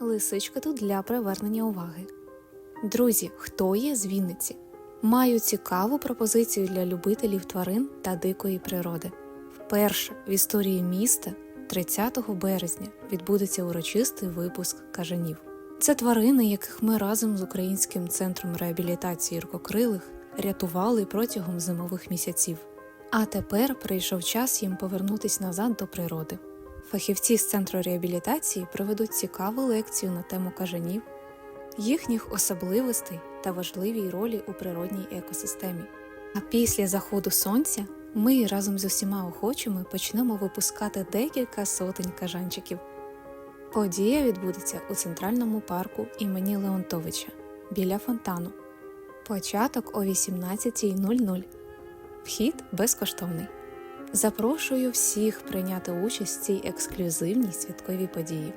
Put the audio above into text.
Лисичка тут для привернення уваги. Друзі, хто є з Вінниці? Маю цікаву пропозицію для любителів тварин та дикої природи. Вперше в історії міста 30 березня відбудеться урочистий випуск кажанів. Це тварини, яких ми разом з Українським центром реабілітації рукокрилих рятували протягом зимових місяців. А тепер прийшов час їм повернутись назад до природи. Фахівці з центру реабілітації проведуть цікаву лекцію на тему кажанів, їхніх особливостей та важливій ролі у природній екосистемі. А після заходу сонця ми разом з усіма охочими почнемо випускати декілька сотень кажанчиків. Подія відбудеться у центральному парку імені Леонтовича біля фонтану. Початок о 18.00. Вхід безкоштовний. Запрошую всіх прийняти участь в цій ексклюзивній святковій події.